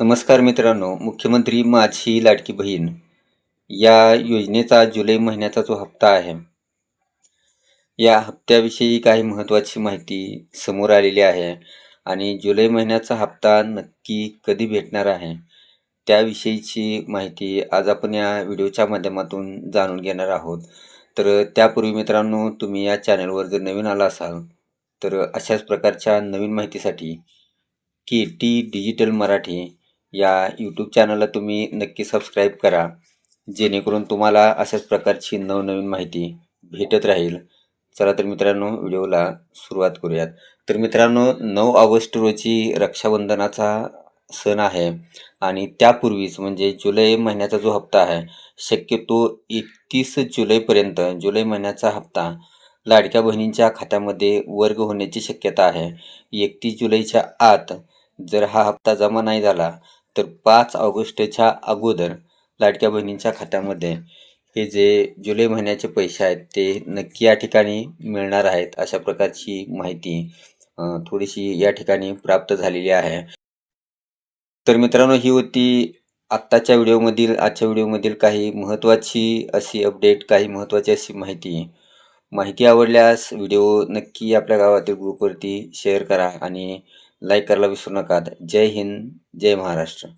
नमस्कार मित्रांनो मुख्यमंत्री माझी लाडकी बहीण या योजनेचा जुलै महिन्याचा जो हप्ता आहे या हप्त्याविषयी काही महत्त्वाची माहिती समोर आलेली आहे आणि जुलै महिन्याचा हप्ता नक्की कधी भेटणार आहे त्याविषयीची माहिती आज आपण या व्हिडिओच्या माध्यमातून जाणून घेणार आहोत. तर त्यापूर्वी मित्रांनो तुम्ही या चॅनलवर जर नवीन आला असाल तर अशाच प्रकारच्या नवीन माहितीसाठी के टी डिजिटल मराठी या यूट्यूब चॅनलला तुम्ही नक्की सबस्क्राईब करा. जेणेकरून तुम्हाला अशाच प्रकारची नवनवीन माहिती भेटत राहील. चला तर मित्रांनो व्हिडिओला सुरुवात करूयात. तर मित्रांनो नऊ ऑगस्ट रोजी रक्षाबंधनाचा सण आहे आणि त्यापूर्वीच म्हणजे जुलै महिन्याचा जो हप्ता आहे शक्यतो एकतीस जुलैपर्यंत जुलै महिन्याचा हप्ता लाडक्या बहिणींच्या खात्यामध्ये वर्ग होण्याची शक्यता आहे. एकतीस जुलैच्या आत जर हा हप्ता जमा नाही झाला तर पाच ऑगस्टच्या अगोदर लाडक्या बहिणींच्या खात्यामध्ये हे जे जुलै महिन्याचे पैसे आहेत ते नक्की या ठिकाणी मिळणार आहेत अशा प्रकारची माहिती थोडीशी या ठिकाणी प्राप्त झालेली आहे. तर मित्रांनो ही होती आत्ताच्या व्हिडिओमधील आजच्या व्हिडिओमधील काही महत्त्वाची अशी अपडेट काही महत्त्वाची अशी माहिती. माहिती आवडल्यास व्हिडिओ नक्की आपल्या गावातील ग्रुपवरती शेअर करा आणि लाईक करायला विसरू नका. जय हिंद. जय महाराष्ट्र.